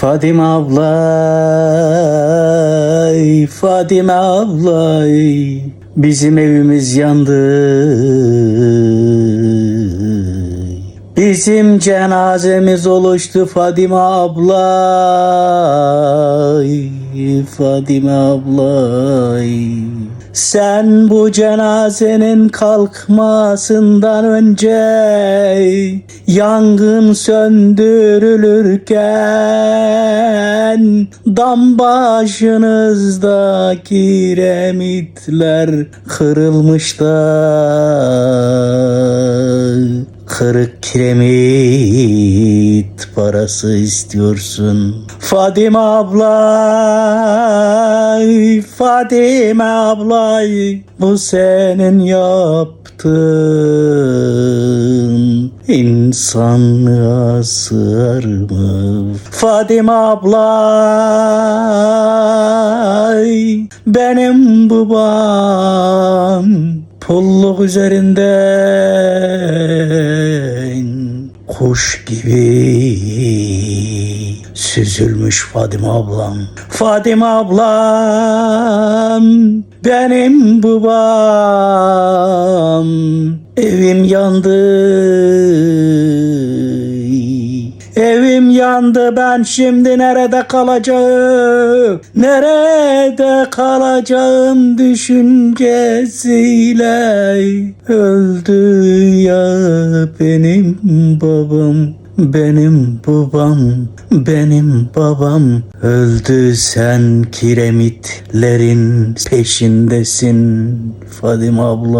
Fadime ablay, Fadime ablay, bizim evimiz yandı. Bizim cenazemiz oluştu Fadime ablay, Fadime ablay. Sen bu cenazenin kalkmasından önce yangın söndürülürken dam başınızda kiremitler kırılmış kiremit parası istiyorsun. Fadime ablay, Fadime ablay, bu senin yaptığın insanlığa sığar mı? Fadime ablay, benim babam pulluk üzerinden kuş gibi süzülmüş Fadime ablam. Fadime ablam benim babam evim yandı. Evim yandı ben şimdi nerede kalacağım? Nerede kalacağım düşüncesiyle öldü ya benim babam. Benim babam, benim babam öldü sen kiremitlerin peşindesin Fadime abla.